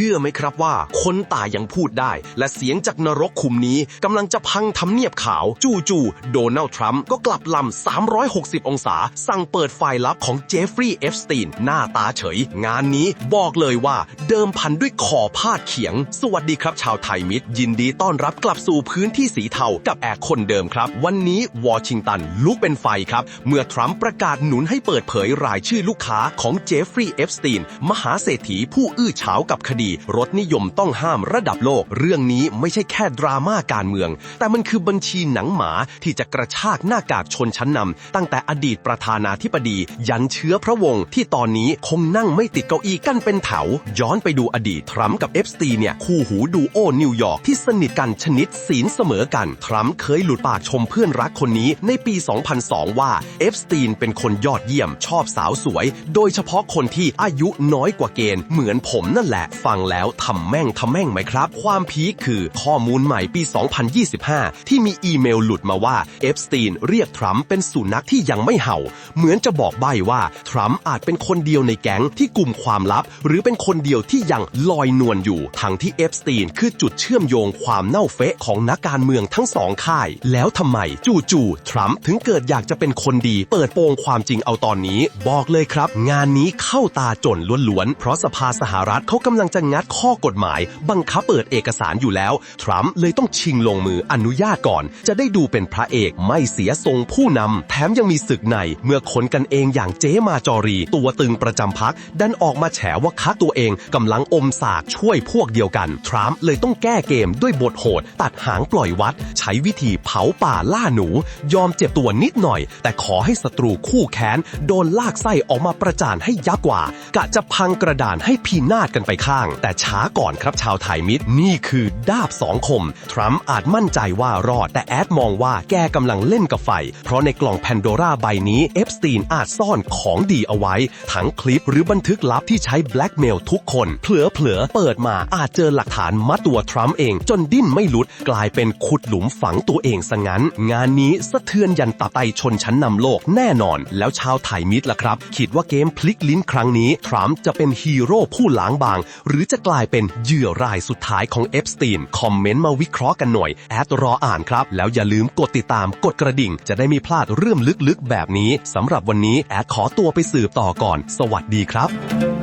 ชื่อไหมครับว่า คนตายยังพูดได้ และเสียงจากนรกคุมนี้กำลังจะพังทำเนียบขาว จู่ๆโดนัลด์ทรัมป์ก็กลับลำ 360 องศา สั่งเปิดไฟล์ลับของเจฟฟรีย์เอฟสตีนหน้าตาเฉย งานนี้บอกเลยว่าเดิมพันด้วยขอพาดเขียง สวัสดีครับชาวไทยมิตร ยินดีต้อนรับกลับสู่พื้นที่สีเทากับแอร์คนเดิมครับ วันนี้วอชิงตันลุกเป็นไฟครับ เมื่อทรัมป์ประกาศหนุนให้เปิดเผยรายชื่อลูกค้าของเจฟฟรีย์เอฟสตีนมหาเศรษฐีผู้อื้อฉาวกับคดีรถนิยมต้องห้ามระดับโลก เรื่องนี้ไม่ใช่แค่ดราม่าการเมือง แต่มันคือบัญชีหนังหมาที่จะกระชากหน้ากากชนชั้นนำตั้งแต่อดีตประธานาธิบดี ยันเชื้อพระวงศ์ที่ตอนนี้คงนั่งไม่ติดเก้าอี้กันเป็นแถว ย้อนไปดูอดีตทรัมป์กับเอฟสตีนเนี่ยคู่หูดูโอนิวยอร์กที่สนิทกันชนิดศีลเสมอกันทรัมป์เคยหลุดปากชมเพื่อนรักคนนี้ในปี 2002 ว่าเอฟสตีนเป็นคนยอดเยี่ยมชอบสาวสวย โดยเฉพาะคนที่อายุน้อยกว่าเกณฑ์เหมือนผมนั่นแหละฟังแล้วทำแม่งทำแม่งไหมครับ ความพีคคือข้อมูลใหม่ปี 2025 ที่มีอีเมลหลุดมาว่าเอฟสตีนเรียกทรัมป์เป็นสุนัขที่ยังไม่เห่า เหมือนจะบอกใบ้ว่า ทรัมป์อาจเป็นคนเดียวในแก๊งที่กลุ่มความลับ หรือเป็นคนเดียวที่ยังลอยนวลอยู่ ทั้งที่เอฟสตีนคือจุดเชื่อมโยงความเน่าเฟะของนักการเมืองทั้งสองค่าย แล้วทำไมจู่ๆทรัมป์ถึงเกิดอยากจะเป็นคนดี เปิดโปงความจริงเอาตอนนี้ บอกเลยครับ งานนี้เข้าตาจนล้วนๆเพราะสภาสหรัฐเขากำลังจะงัดข้อกฎหมาย บังคับเปิดเอกสารอยู่แล้ว ทรัมป์เลยต้องชิงลงมืออนุญาตก่อน จะได้ดูเป็นพระเอกไม่เสียทรงผู้นำแถมยังมีศึกในเมื่อคนกันเองอย่างเจ๊มาจอรี ตัวตึงประจำพักดันออกมาแฉว่าคักตัวเองกำลังอมสากช่วยพวกเดียวกัน ทรัมป์เลยต้องแก้เกมด้วยบทโหด ตัดหางปล่อยวัด ใช้วิธีเผาป่าล่าหนู ยอมเจ็บตัวนิดหน่อย แต่ขอให้ศัตรูคู่แค้น โดนลากไส้ออกมาประจานให้ยับกว่า กะจะพังกระดานให้พีนาศกันไปข้างแต่ช้าก่อนครับชาวไทยมิตรนี่คือดาบสองคม ทรัมป์อาจมั่นใจว่ารอด แต่แอดมองว่าแกกำลังเล่นกับไฟ เพราะในกล่องแพนโดราใบนี้เอฟสตีนอาจซ่อนของดีเอาไว้ ทั้งคลิปหรือบันทึกลับที่ใช้แบล็กเมลทุกคนเผลอเผลอๆเปิดมาอาจเจอหลักฐานมัดตัวทรัมป์เองจนดิ้นไม่หลุด กลายเป็นขุดหลุมฝังตัวเองซะงั้น งานนี้สะเทือนยันตับไตชนชั้นนำโลกแน่นอน แล้วชาวไทยมิตรล่ะครับ คิดว่าเกมพลิกลิ้นครั้งนี้ ทรัมป์จะเป็นฮีโร่ผู้ล้างบาง หรือรือจะกลายเป็นเหยื่อรายสุดท้ายของเอฟสตีน คอมเมนต์มาวิเคราะห์กันหน่อย แอดรออ่านครับ แล้วอย่าลืมกดติดตามกดกระดิ่ง จะได้ไม่พลาดเรื่องลึกๆ แบบนี้สำหรับวันนี้แอดขอตัวไปสืบต่อก่อน สวัสดีครับ